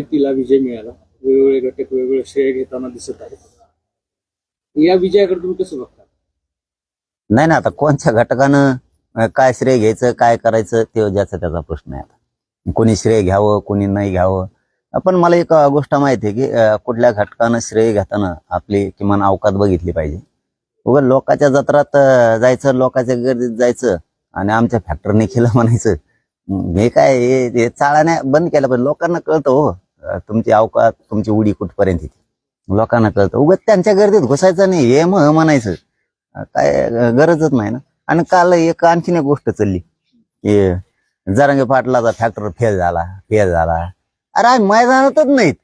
महायुतीला विजय मिळाला. वेगवेगळे घटक वेगवेगळे श्रेय घेताना दिसत आहेत. या विजयाकडे तुम्ही कसं बघता? नाही ना आता कोणत्या घटकानं काय श्रेय घ्यायचं काय करायचं ते ज्याचा त्याचा प्रश्न आहे आता. कोणी श्रेय घ्यावं कोणी नाही घ्यावं. पण मला एक गोष्ट माहिती आहे की कुठल्या घटकानं श्रेय घेताना आपली किमान अवकात बघितली पाहिजे. उगा लोकांच्या जत्रात जायचं लोकांच्या गर्दीत जायचं आणि आमच्या फॅक्टरीने केलं म्हणायचं. हे काय हे चाळा नाही बंद केलं पण लोकांना कळतं हो. तुमची अवकात तुमची उडी कुठपर्यंत येते? लोकांना कळतं. उगाच त्यांच्या गर्दीत घुसायचं नाही हे मग म्हणायचं. काय गरजच नाही ना. आणि काल एक आणखीन एक गोष्ट चालली. की जरांगे पाटलाचा फॅक्टर फेल झाला फेल झाला. अरे आम्ही मैदानातच नाहीत.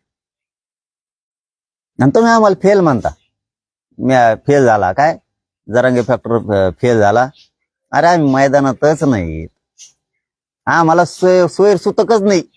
आणि तुम्ही आम्हाला फेल म्हणता. मी फेल झाला काय? जरांगे फॅक्टर फेल झाला. अरे आम्ही मैदानातच नाहीत. आम्हाला सोय सोयर सुतकच नाही.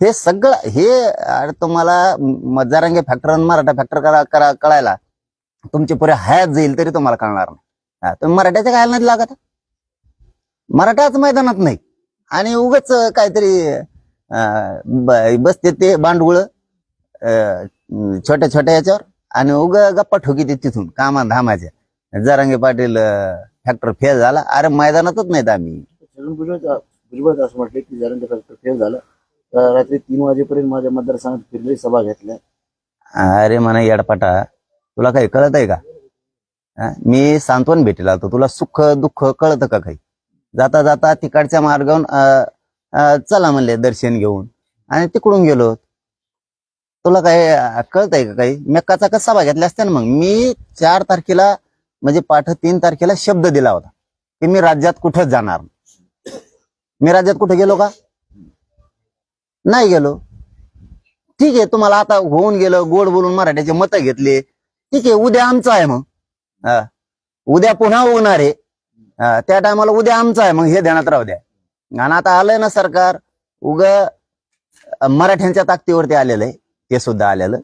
हे सगळं हे अरे तुम्हाला मजारांगे फॅक्टर आणि मराठा फॅक्टर करा करा कळायला तुमची पुरे हयात जाईल तरी तुम्हाला कळणार नाही. तुम्ही मराठ्याच्या काय नाही लागत? मराठाच मैदानात नाही. आणि उगच काहीतरी बसते ते बांडगुळ छोट्या छोट्या याच्यावर आणि उग गप्पा ठोकी ते तिथून कामा धामाच्या जरांगे पाटील फॅक्टर फेल झाला. अरे मैदानातच नाहीत आम्ही. असं म्हटले की जरांगे फॅक्टर फेल झालं. रात्री तीन वाजेपर्यंत माझ्या मतदारसंघात फिरले सभा घेतल्या. अरे म्हणा येडपाटा. तुला काही कळत आहे का? हा? मी सांत्वन भेटेला होतो तुला सुख दुःख कळतं का काही? जाता जाता तिकडच्या मार्गावरून अं, चला म्हणले दर्शन घेऊन. आणि तिकडून गेलो. तुला काही कळत कळतंय का काही? मेक्काचा कसा सभा घेतल्या असत्या ना मग? मी चार तारखेला म्हणजे पाठ तीन तारखेला शब्द दिला होता की मी राज्यात कुठंच जाणार? नाही. मी राज्यात कुठे गेलो का? नाही गेलो. ठीक आहे तुम्हाला आता होऊन गेलं गोड बोलून मराठ्याचे मतं घेतले. ठीक आहे उद्या आमचं आहे मग. हा. उद्या पुन्हा होणार आहे. हा, त्या टायमाला उद्या आमचं आहे मग हे ध्यानात राहू द्या. आणि आता आलंय ना सरकार उग मराठ्यांच्या ताकदीवरती आलेलं आहे. ते सुद्धा आलेलं.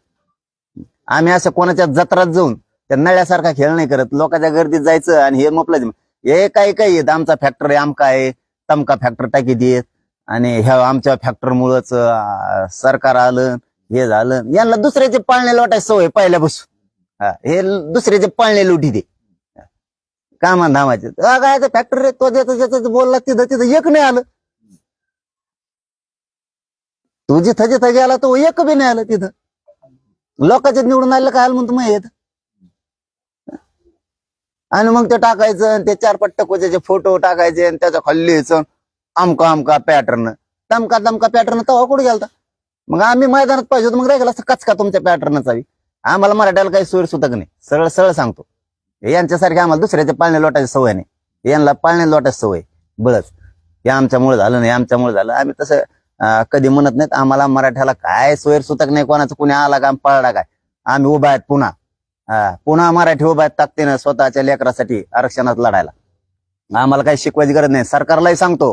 आम्ही असं कोणाच्या जत्रात जाऊन त्या नळ्यासारखा खेळ नाही करत. लोकांच्या गर्दीत जायचं आणि हे म्हटलं हे काही काही येत आमचा फॅक्टर आहे आमका आहे तमका फॅक्टर टाकी देत. आणि ह्या आमच्या फॅक्टरमुळंच सरकार आलं हे झालं. यांना दुसऱ्याचे पाळणे लोटायची सवय पहिल्यापासून. हा, हे दुसऱ्याचे पाळणे लुटी दे. कामा धामाचे काय फॅक्टरी रे तो ज्याचं ज्याचं बोलला तिथं तिथं एक नाही आलं. तू जिथं जिथं गेला तो एक बी नाही आलं तिथं. लोकांच्या निवडून आलं काय आलं म्हणतो मग येत आणि मग ते टाकायचं आणि ते चार पट्ट कोच्याचे फोटो टाकायचे आणि त्याचा खाल्ली आमका आमका पॅटर्न तमका तमका पॅटर्न तवा कुठे गेलता? मग आम्ही मैदानात पाहिजे होतो मग राहिला असं कचका तुमच्या पॅटर्नचा आम्हाला मराठ्याला काही सोय सुतक नाही. सरळ सरळ सांगतो. यांच्यासारखे आम्हाला दुसऱ्याच्या पाळणे लोटायची सवय नाही. यांना पाळणे लोटायची सवय. बळच हे आमच्यामुळे झालं नाही आमच्यामुळे झालं. आम्ही तसं कधी म्हणत नाहीत आम्हाला मराठ्याला काय सोयर सुतक नाही कोणाचं कुणी आला का पळला काय? आम्ही उभा आहेत पुन्हा. पुन्हा मराठी उभा आहेत ताकदीनं स्वतःच्या लेकरासाठी आरक्षणात लढायला. आम्हाला काही शिकवायची गरज नाही. सरकारलाही सांगतो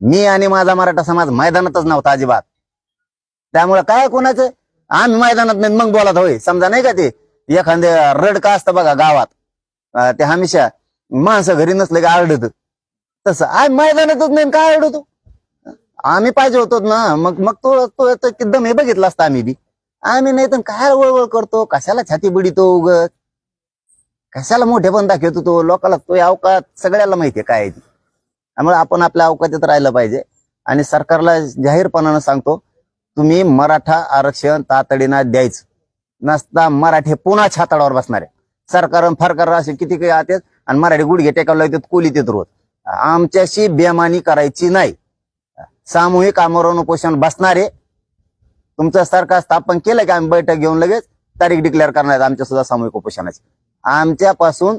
मी आणि माझा मराठा समाज मैदानातच नव्हता अजिबात. त्यामुळे काय कोणाचं? आम्ही मैदानात नाही मग बोलत होय. समजा नाही का ते? एखादे रड का असतं बघा गावात. ते हमेशा माणसं घरी नसले की आरडत. तसं आम्ही मैदानातच नाही काय आरडतो? आम्ही पाहिजे होतो ना मग मग तो तो एकदम हे बघितलं असतं आम्ही बी. आम्ही नाही तर काय वळवळ करतो? कशाला छाती बिडीतो उगत कशाला मोठेपण दाखवतो तो? लोकाला तो अवकात सगळ्याला माहितीये काय ती. त्यामुळे आपण आपल्या अवकाशात राहिलं पाहिजे. आणि सरकारला जाहीरपणानं सांगतो तुम्ही मराठा आरक्षण तातडीनं द्यायचं. नसता मराठी पुन्हा छाताडावर बसणार आहे. सरकार फरकार असे किती काही आतेच आणि मराठी गुडघे टेकावला लागतात कोली येतात रोज. आमच्याशी बेमानी करायची नाही. सामूहिक आमरण उपोषण बसणारे. तुमचं सरकार स्थापन केलं की आम्ही बैठक घेऊन लगेच तारीख डिक्लेअर करणार आमच्या सुद्धा सामूहिक उपोषणाची. आमच्यापासून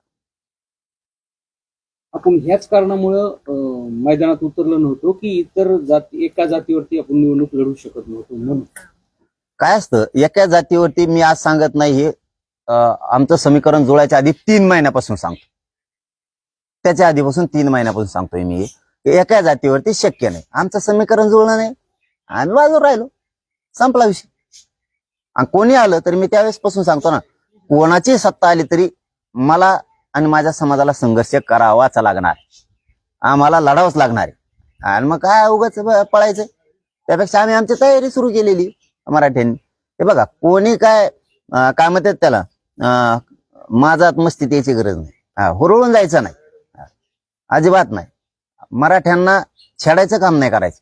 आपण ह्याच कारणामुळं अं, मैदानात उतरलो नव्हतो की इतर जाती एका जातीवरती आपण निवडणूक लढू शकत नव्हतो म्हणून. काय असतं? एका जातीवरती मी आज सांगत नाही हे आमचं समीकरण जुळायच्या आधी तीन महिन्यापासून सांगतो. त्याच्या आधीपासून तीन महिन्यापासून सांगतोय मी. हे. एका जातीवरती शक्य नाही. आमचं समीकरण जुळलं नाही. आम्ही बाजूवर राहिलो. संपला विषय. आणि कोणी आलं तरी मी त्यावेळेस पासून सांगतो ना कोणाची सत्ता आली तरी मला आणि माझ्या समाजाला संघर्ष करावाच लागणार. आम्हाला लढावंच लागणार आहे. आणि मग काय उगाच पळायचं? त्यापेक्षा आम्ही आमची तयारी सुरू केलेली मराठ्यांनी. हे बघा कोणी काय काय म्हणतात त्याला? माझा माझात मस्ती गरज नाही. हा, हुरळून जायचं नाही. अजिबात नाही. मराठ्यांना छेडायचं काम नाही करायचं.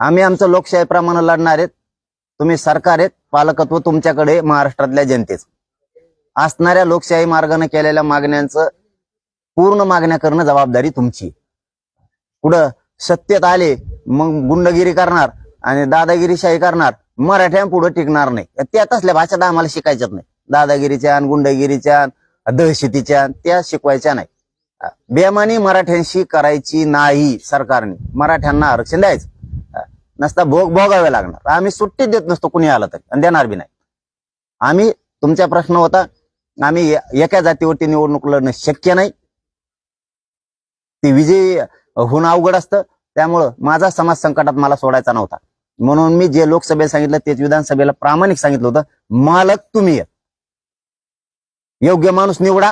आम्ही आमचं लोकशाहीप्रमाणे लढणार आहेत. तुम्ही सरकार आहेत पालकत्व तुमच्याकडे महाराष्ट्रातल्या जनतेचं. असणाऱ्या लोकशाही मार्गाने केलेल्या मागण्यांचं पूर्ण मागण्या करणं जबाबदारी तुमची. पुढं सत्तेत आले मग गुंडगिरी करणार आणि दादागिरीशाही करणार. मराठ्यां टिकणार नाही. त्या तसल्या भाषा तर आम्हाला शिकायच्यात नाही. दादागिरीच्या आणि गुंडगिरीच्या आणि दहशतीच्या त्या शिकवायच्या नाही. बेमानी मराठ्यांशी करायची नाही सरकारने. मराठ्यांना आरक्षण द्यायचं. नसता भोग भोगावे लागणार. आम्ही सुट्टी देत नसतो कुणी आलं तरी. आणि देणार बी नाही. आम्ही तुमचा प्रश्न होता आम्ही एका जातीवरती निवडणूक लढणं शक्य नाही. ती विजयी होणं अवघड असतं. त्यामुळं माझा समाज संकटात मला सोडायचा नव्हता. म्हणून मी जे लोकसभेला सांगितलं तेच विधानसभेला प्रामाणिक सांगितलं होतं. मालक तुम्ही योग्य माणूस निवडा.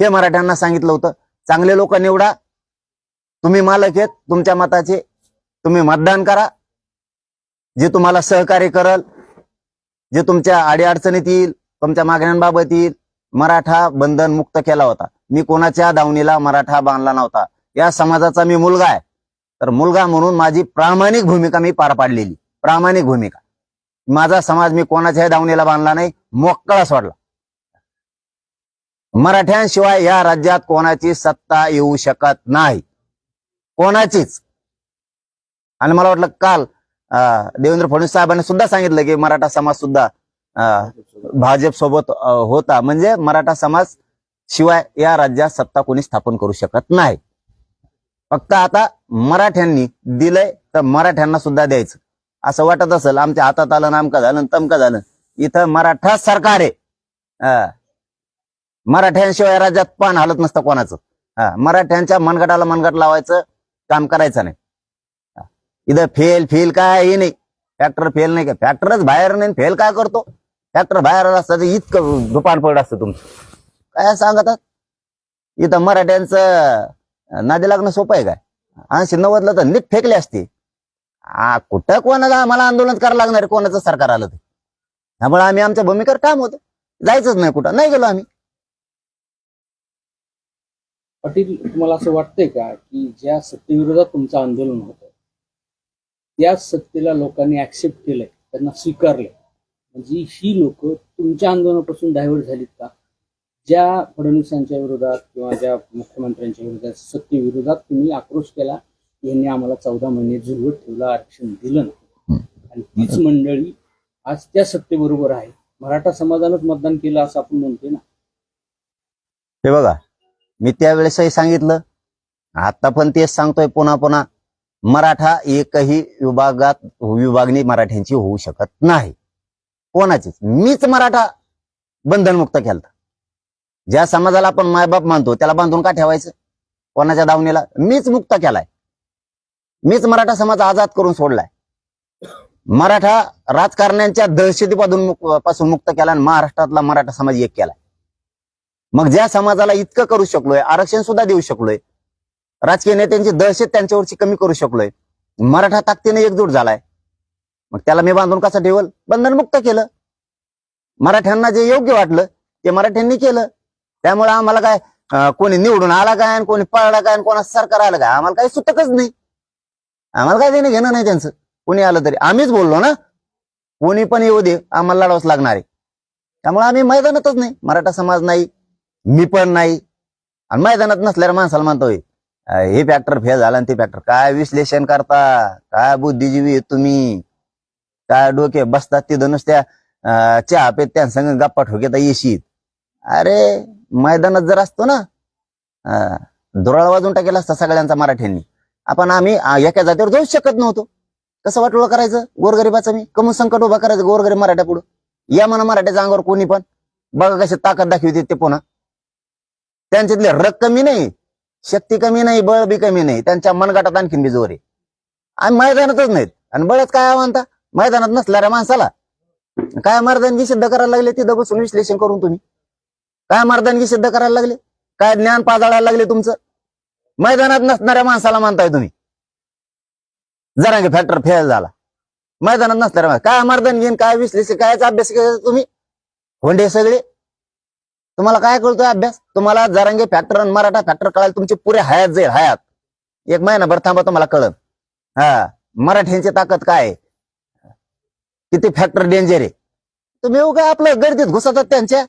हे मराठ्यांना सांगितलं होतं. चांगले लोक निवडा. तुम्ही मालक आहेत तुमच्या मताचे. तुम्ही मतदान करा. जे तुम्हाला सहकार्य करल जे तुमच्या अडीअडचणीत येईल तुमच्या मागण्यांबाबतीत मराठा बंधन मुक्त केला होता. मी कोणाच्या दावणीला मराठा बांधला नव्हता. या समाजाचा मी मुलगा आहे. तर मुलगा म्हणून माझी प्रामाणिक भूमिका मी पार पाडलेली. प्रामाणिक भूमिका. माझा समाज मी कोणाच्याही दावणीला बांधला नाही. मोकळा सोडला. मराठ्यांशिवाय या राज्यात कोणाची सत्ता येऊ शकत नाही. कोणाचीच. आणि मला वाटलं काल अं, देवेंद्र फडणवीस साहेबांनी सुद्धा सांगितलं की मराठा समाज सुद्धा भाजप सोबत होता. म्हणजे मराठा समाज शिवाय या राज्यात सत्ता कोणी स्थापन करू शकत नाही. फक्त आता मराठ्यांनी दिलंय तर मराठ्यांना सुद्धा द्यायचं. असं वाटत असेल आमच्या हातात आलं नामका झालं तमका झालं. इथं मराठा सरकार आहे. मराठ्यांशिवाय राज्यात पान हालत नसतं कोणाचं. हा, मराठ्यांच्या मनगटाला मनगट लावायचं काम करायचं नाही. इथं फेल फेल काय हे नाही. फॅक्टर फेल नाही का? फॅक्टरच बाहेर नाही फेल काय करतो? ट्रॅक्टर बाहेर असतं तर इतकं दुपान पड असतं तुमचं. काय सांगतात इथं मराठ्यांचं नादी लागणं सोपं आहे काय? ऐंशी नव्वदला तर नीट फेकले असते. आ, कुठं कोणाला आम्हाला आंदोलन करायला लागणार कोणाचं सरकार आलं ते? त्यामुळे आम्ही आमच्या भूमिकेवर काम होतं. जायचंच नाही कुठं. नाही गेलो आम्ही. पाटील तुम्हाला असं वाटतंय का की ज्या सत्तेविरोधात तुमचं आंदोलन होतं त्या सत्तेला लोकांनी ऍक्सेप्ट केलंय त्यांना स्वीकारलंय? म्हणजे ही लोक तुमच्या आंदोलनापासून डायव्हर्ट झालीत का? ज्या फडणवीसांच्या विरोधात किंवा ज्या मुख्यमंत्र्यांच्या विरोधात सत्तेविरोधात तुम्ही आक्रोश केला यांनी आम्हाला चौदा महिने झुलवत ठेवलं आरक्षण दिलं नाही. आणि तीच मंडळी आज त्या सत्तेबरोबर आहे. मराठा समाजानंच मतदान केलं असं आपण म्हणतोय ना. हे बघा मी त्यावेळेसही सांगितलं आता पण तेच सांगतोय पुन्हा पुन्हा मराठा एकही विभागात विभागणी मराठ्यांची होऊ शकत नाही. कोणाचीच. मीच मराठा बंधनमुक्त केलं ज्या समाजाला आपण मायबाप मानतो त्याला बांधून का ठेवायचं? कोणाच्या दावणीला? मीच मुक्त केलाय. मीच मराठा समाज आजाद करून सोडलाय. मराठा राजकारण्यांच्या दहशतीपासून पासून मुक्त केला आणि महाराष्ट्रातला मराठा समाज एक केलाय. मग ज्या समाजाला इतकं करू शकलोय आरक्षण सुद्धा देऊ शकलोय राजकीय नेत्यांची दहशत त्यांच्यावरची कमी करू शकलोय मराठा ताकदीने एकजूट झालाय. मग त्याला मी बांधून कसं ठेवल? बंधनमुक्त केलं. मराठ्यांना जे योग्य वाटलं ते मराठ्यांनी केलं. त्यामुळे आम्हाला काय कोणी निवडून आला काय आणि कोणी पळला काय आणि कोणा सरकार आलं काय? आम्हाला काही सुटकच नाही. आम्हाला काय देणं घेणं नाही त्यांचं. कोणी आलं तरी. आम्हीच बोललो ना. कोणी पण येऊ दे आम्हाला लढावंच लागणार आहे. त्यामुळे आम्ही मैदानातच नाही. मराठा समाज नाही. मी पण नाही. आणि मैदानात नसल्यावर माणसाला म्हणतोय हे फॅक्टर फेल झाला आणि ते फॅक्टर काय विश्लेषण करता? काय बुद्धिजीवी तुम्ही? काय डोके बसतात तिथं नुसत्या चहा पेत त्यांसंग गप्पा ठोकेता येशीत. अरे मैदानात जर असतो ना दुराळ वाजून टाकेला असता सगळ्यांचा मराठ्यांनी. आपण आम्ही एका जातीवर जाऊच शकत नव्हतो. कसं वाटोळ करायचं? गोरगरीबाचं मी कमून संकट उभा करायचं गोरगरीब मराठ्या पुढं? या म्हणा मराठ्याच्या अंगावर कोणी पण. बघा कशी ताकद दाखवते ते पुन्हा. त्यांच्यातले रग कमी नाही शक्ती कमी नाही बळ बी कमी नाही. त्यांच्या मनगटात आणखीन बी जोर आहे. आणि मैदानातच नाहीत. आणि बळच काय म्हणता मैदानात नसणाऱ्या माणसाला काय मर्दानगी सिद्ध करायला लागले? तिथं बसून विश्लेषण करून तुम्ही. काय मर्दानगी सिद्ध करायला लागले? काय ज्ञान पाजाळायला लागले तुमचं? मैदानात नसणाऱ्या माणसाला मानताय तुम्ही. जरांगे फॅक्टर फेल झाला. मैदानात नसणाऱ्या काय मर्दानगी घेईन काय विश्लेषण काय अभ्यास केला तुम्ही? होंडे सगळे? तुम्हाला काय कळतोय अभ्यास? तुम्हाला जरांगे फॅक्टर आणि मराठा फॅक्टर कळायला तुमचे पुरे हयात जाईल हयात. एक महिनाभर थांबा तुम्हाला कळत हा मराठ्यांची ताकद काय आहे? किती फॅक्टर डेंजर आहे? तुम्ही येऊ काय आपलं गर्दीत घुसतात त्यांच्या.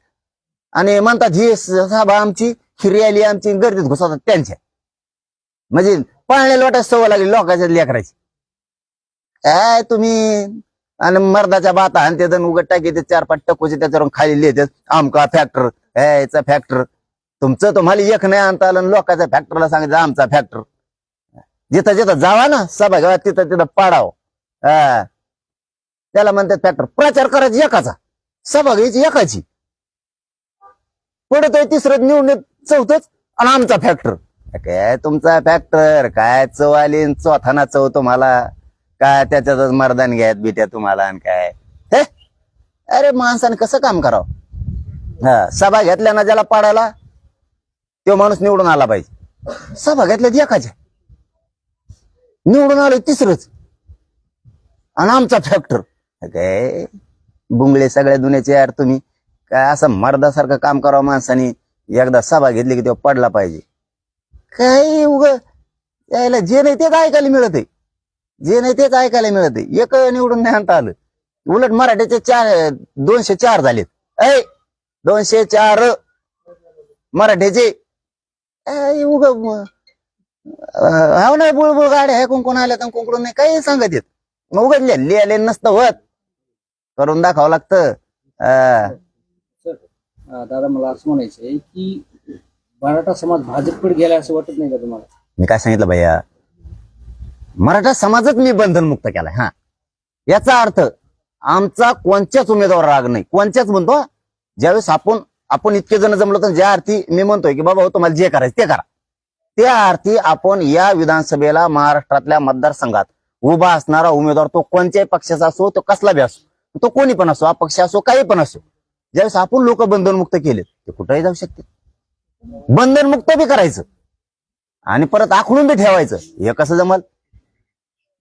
आणि म्हणतात ही सभा आमची खिरी आली आमची गर्दीत घुसतात त्यांच्या. म्हणजे पाळण्या लोटायची सवय लागली लोकांच्या लेकराची. काय तुम्ही आणि मर्दाच्या बाता आणि ते जण उघड टाकी ते चार पाच टकोचे त्याच्यावरून खाली लिहितात आमका फॅक्टर याचा फॅक्टर तुमचं तुम्हाला एक नाही आणता आलं लोकांच्या फॅक्टरला सांगितलं आमचा फॅक्टर जिथं जिथं जावा ना सभागृहात तिथं तिथं पाडाव. हा त्याला म्हणतात फॅक्टर प्रचार करायची एकाचा. सभा घ्यायची एकाची. पुढे तिसरं निवडून चौथच आणि आमचा फॅक्टर काय तुमचा फॅक्टर काय चव आली चौथाना चव तुम्हाला? काय त्याच्यातच मरदान घ्यायत बिट्या तुम्हाला आणि काय? हे? अरे माणसाने कसं काम करावं? हा सभा घेतल्या ना ज्याला पाडायला तो माणूस निवडून आला पाहिजे. सभा घेतल्या एकाच्या. निवडून आलो तिसरंच. आणि आमचा फॅक्टर काय? बुंगळे सगळ्या दुनियाचे यार तुम्ही. काय असं मर्दासारखं काम करावं माणसाने? एकदा सभा घेतली की तेव्हा पडला पाहिजे. काय उग? यायला जे नाही तेच ऐकायला मिळत आहे. जे नाही तेच ऐकायला मिळत आहे. एक निवडून नाही आणता आलं. उलट मराठीचे चार दोनशे चार झालेत. ऐ दोनशे चार. मराठीचे. उग हा नाही बुळबुळ गाड्या आहे कोण कोण आल्या तर कोण कोण नाही. काही सांगत येत. मग उघडले लिहिले नसतं होत. करून दाखवावं लागतं. अं, अं, दादा मला असं म्हणायचं आहे की मराठा समाज भाजपकडे गेला असं वाटत नाही का तुम्हाला? मी काय सांगितलं भैया? मराठा समाजच मी बंधनमुक्त केलाय हा. याचा अर्थ आमचा कोणत्याच उमेदवार राग नाही. कोणत्याच म्हणतो हा. ज्यावेळेस आपण आपण इतके जण जमलो तर ज्या अर्थी मी म्हणतोय की बाबा हो तुम्हाला जे करायचं ते करा. त्या अर्थी आपण या विधानसभेला महाराष्ट्रातल्या मतदारसंघात उभा असणारा उमेदवार तो कोणत्याही पक्षाचा असो तो कसला बी असो तो कोणी पण असो अपक्ष असो काही पण असो ज्यावेळेस आपण लोक बंधनमुक्त केले ते कुठेही जाऊ शकते. बंधनमुक्त बी करायचं. आणि परत आखडून बी ठेवायचं. हे कसं जमल?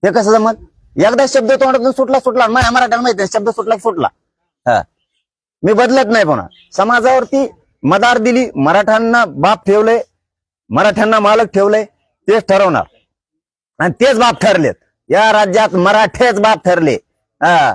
हे कसं जमल? एकदा शब्द तोंडातून सुटला सुटला. माझ्या मराठ्याला माहिती शब्द सुटला सुटला. हा. मी बदलत नाही पण समाजावरती मदार दिली मराठ्यांना बाप ठेवलंय मराठ्यांना मालक ठेवलंय तेच ठरवणार. आणि तेच बाप ठरलेत. या राज्यात मराठेच बाप ठरले. हा.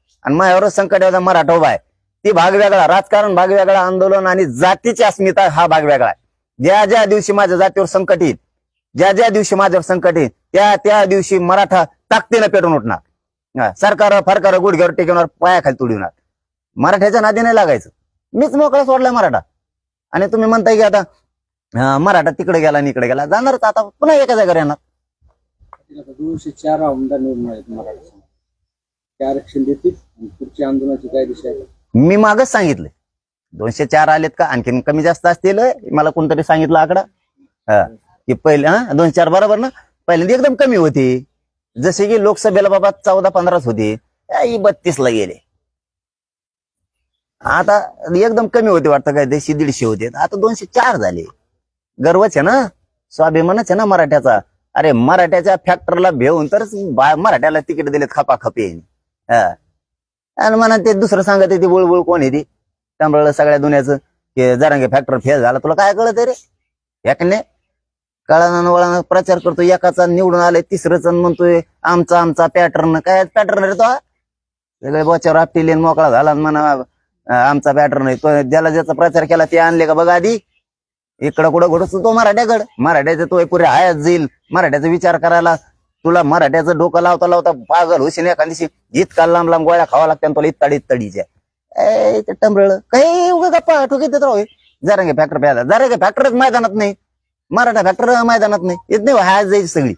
आणि माझ्यावर संकट मराठा उभा आहे. ती भाग वेगळा राजकारण भाग वेगळा आंदोलन आणि जातीची अस्मिता हा भाग वेगळा आहे. ज्या ज्या दिवशी माझ्या जातीवर संकट येईल ज्या ज्या दिवशी माझ्यावर संकट येईल त्या त्या दिवशी मराठा ताकदीनं पेटून उठणार. सरकार फरकार गुडघ्यावर टेकवणार पायाखाली तुडविणार मराठ्याच्या नादी नाही लागायचं. मीच मोकळा सोडलाय मराठा. आणि तुम्ही म्हणताय की आता मराठा तिकडे गेला आणि इकडे गेला. जाणारच आता पुन्हा एका जागेवर येणार. दोनशे चार आमदार निवडून आहेत मराठा. ते आरक्षण देतील आणि पुढच्या आंदोलनाची काय दिशा आहे? मी मागच सांगितलंय दोनशे चार आलेत का? आणखीन कमी जास्त असतील मला कोणतरी सांगितलं आकडा. हा. की पहिले हा दोनशे चार बरोबर ना? पहिल्यांदा एकदम कमी होती. जसे की लोकसभेला बाबा चौदा पंधराच होती. बत्तीस बत्तीसला गेले. आता एकदम कमी होते वाटतं काय? देशी दीडशे होते. आता दोनशे चार झाले. गर्वच आहे ना? स्वाभिमानच आहे ना मराठ्याचा? अरे मराठ्याच्या फॅक्टरला भेऊन तर मराठ्याला तिकीट दिलेत खपाखपी हा. आणि म्हणा ते दुसरं सांगत ते बुळबुळ कोण आहे ती? तांबळ सगळ्या दुनियाचं की जरांगे फॅक्टर फेल झाला. तुला काय कळत रे? एकने कळानं वळानं प्रचार करतो एकाचा निवडून आलाय तिसरंच म्हणतोय आमचा आमचा पॅटर्न काय पॅटर्न रे तो? सगळे बोच्यावर आपटी मोकळा झाला म्हणा आमचा पॅटर्न आहे. तो ज्याला ज्याचा प्रचार केला ते आणले का बघा आधी? इकडं कुठं घडतो तो मराठ्याकडं. मराठ्याचा तो पुरे आयात जाईल. मराठ्याचा विचार करायला तुला मराठ्याचं डोकं लावता लावता पागल होशील एका इतका लांब लांब गोळ्या खावा लागत्या तुला इत्ताडी इत्ताडीच्या ए ते टंबळ काही उगा गप्पा ठोकीत येत राहू जरांगे फॅक्टर प्यायला जरांगे फॅक्टरच मैदानात नाही. मराठा फॅक्टर मैदानात नाही. येत नाही हाय जायची सगळी.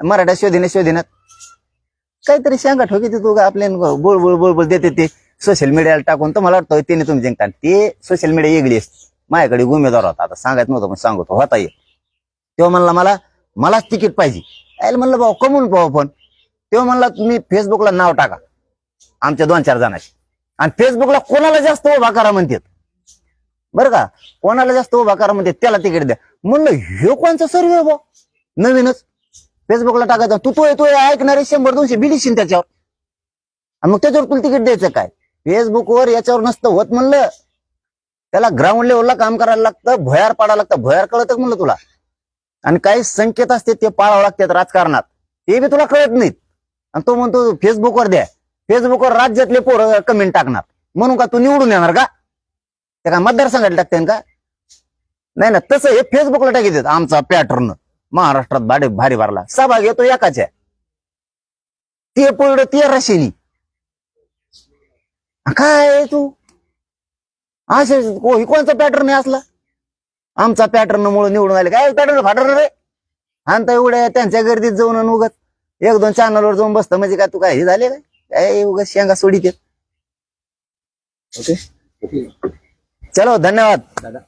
मराठा शोधीने शोधीनात काहीतरी सांगा ठोकीत तू आपल्या बोळ बोळ बोळ बोळ देते ते. सोशल मीडियाला टाकून तर मला वाटतं त्याने तुम्ही जिंकता ते सोशल मीडिया वेगळी असते. माझ्याकडे उमेदवार होता. आता सांगायचं नव्हतं पण सांगतो. होता ये तेव्हा म्हणला मला मलाच तिकीट पाहिजे. यायला म्हणलं भाऊ कमवून पाहू पण तेव्हा म्हणला तुम्ही फेसबुकला नाव टाका. आमच्या दोन चार जणाशी. आणि फेसबुकला कोणाला जास्त उभा करा म्हणतात बरं का? कोणाला जास्त उभा करा म्हणते त्याला तिकीट द्या. म्हणलं हे कोणचा सर्वे भाऊ? नवीनच. फेसबुकला टाकायचं. तू तो तो ऐकणारे शंभर दोनशे बिलिशीन त्याच्यावर. आणि मग त्याच्यावर तुला तिकीट द्यायचं काय? फेसबुकवर याच्यावर नसतं होत म्हणलं. त्याला ग्राउंड लेवलला काम करायला लागतं भयार पाडायला लागतं. भयार कळत म्हणलं तुला? आणि काही संकेत असते ते पाळावं लागतात राजकारणात. ते बी तुला कळत नाहीत. आणि तो म्हणतो फेसबुकवर द्या. फेसबुकवर राज्यातले पोरं कमेंट टाकणार. म्हणून का तू निवडून येणार का? ते काय मतदारसंघात टाकते का? नाही ना तसं हे फेसबुकला टाकी देत आमचा पॅटर्न महाराष्ट्रात भाडे भारी भरला. सहभाग येतो एकाच्या. ते पोरड ते रशेनी काय तू? असे कोणचा पॅटर्न आहे असला? आमचा पॅटर्न मुळे निवडून आले. काय पॅटर्न फाटर रे? आणता एवढ्या त्यांच्या गर्दीत जाऊन आणि उगत एक दोन चॅनलवर जाऊन बसतं. म्हणजे काय तू काय हे झाले काय? काय उगत शेंगा सोडित ओके. चलो धन्यवाद. दादा.